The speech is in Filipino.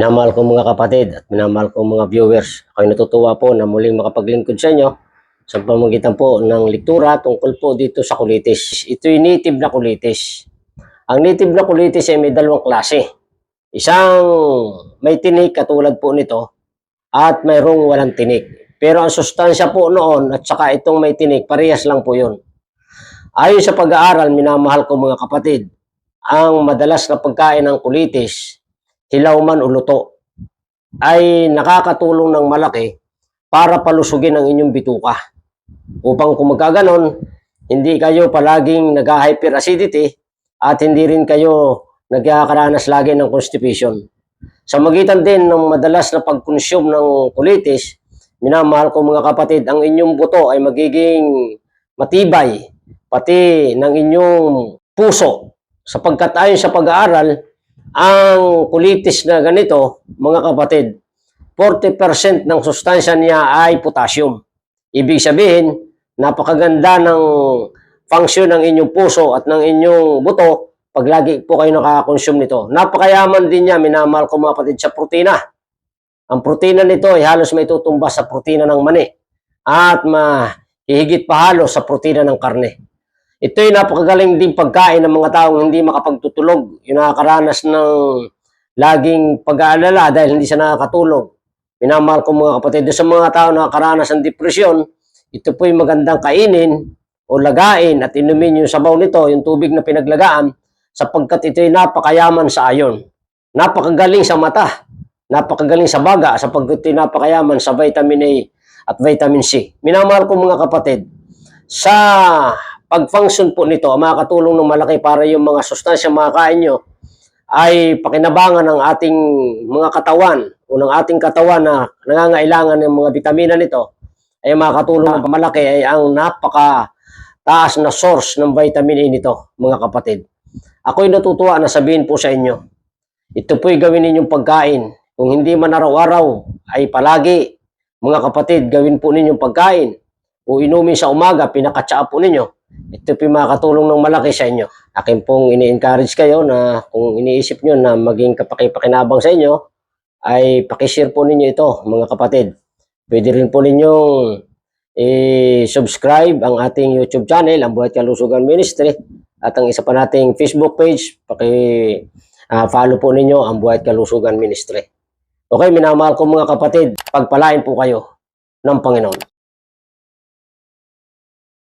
Minamahal ko mga kapatid at minamahal ko mga viewers. Ako'y natutuwa po na muling makapaglingkod sa inyo sa pamamagitan po ng lektura tungkol po dito sa kulitis. Ito'y native na kulitis. Ang native na kulitis ay may dalawang klase. Isang may tinik katulad po nito at mayroong walang tinik. Pero ang sustansya po noon at saka itong may tinik, parehas lang po yun. Ayon sa pag-aaral, minamahal ko mga kapatid, ang madalas na pagkain ng kulitis, hilaw man o luto, ay nakakatulong ng malaki para palusugin ang inyong bituka. Upang kung magkaganon, hindi kayo palaging nag-hyperacidity at hindi rin kayo nagkakaranas lagi ng constipation. Sa magitan din ng madalas na pag-consume ng kulitis, minamahal ko mga kapatid, ang inyong buto ay magiging matibay, pati ng inyong puso. Sapagkat ayon sa pag-aaral, ang kulitis na ganito, mga kapatid, 40% ng sustansya niya ay potassium. Ibig sabihin, napakaganda ng function ng inyong puso at ng inyong buto pag lagi po kayo nakakonsume nito. Napakayaman din niya, minamahal ko mga kapatid, sa protina. Ang protina nito ay halos may tutumba sa protina ng mani at mahihigit pa halos sa protina ng karne. Ito'y napakagaling din pagkain ng mga taong hindi makapagtutulog, yung nakakaranas ng laging pag-aalala dahil hindi siya nakakatulog. Minamahal ko mga kapatid, sa mga tao na nakakaranas ng depresyon, ito po'y magandang kainin o lagain at inumin yung sabaw nito, yung tubig na pinaglagaan, sapagkat ito'y napakayaman sa ayon. Napakagaling sa mata, napakagaling sa baga, sapagkat ito'y napakayaman sa vitamin A at vitamin C. Minamahal ko mga kapatid, sa pag-function po nito, makakatulong ng malaki para yung mga sustansya makakain nyo ay pakinabangan ng ating mga katawan o ng ating katawan na nangangailangan ng mga vitamina nito ay makakatulong ng malaki ay ang napaka taas na source ng vitamin A nito, mga kapatid. Ako'y natutuwa na sabihin po sa inyo, ito po'y gawin ninyong pagkain. Kung hindi man araw-araw, ay palagi, mga kapatid, gawin po ninyong pagkain. O inumin sa umaga, pinakatsaa po ninyo. Ito po'y makakatulong ng malaki sa inyo. Akin pong ini-encourage kayo na kung iniisip nyo na maging kapakipakinabang sa inyo, ay pakishare po ninyo ito, mga kapatid. Pwede rin po ninyong i-subscribe ang ating YouTube channel, ang Buhat Kalusugan Ministry, at ang isa pa nating Facebook page, paki-follow po ninyo ang Buhat Kalusugan Ministry. Okay, minamahal ko mga kapatid, pagpalain po kayo ng Panginoon.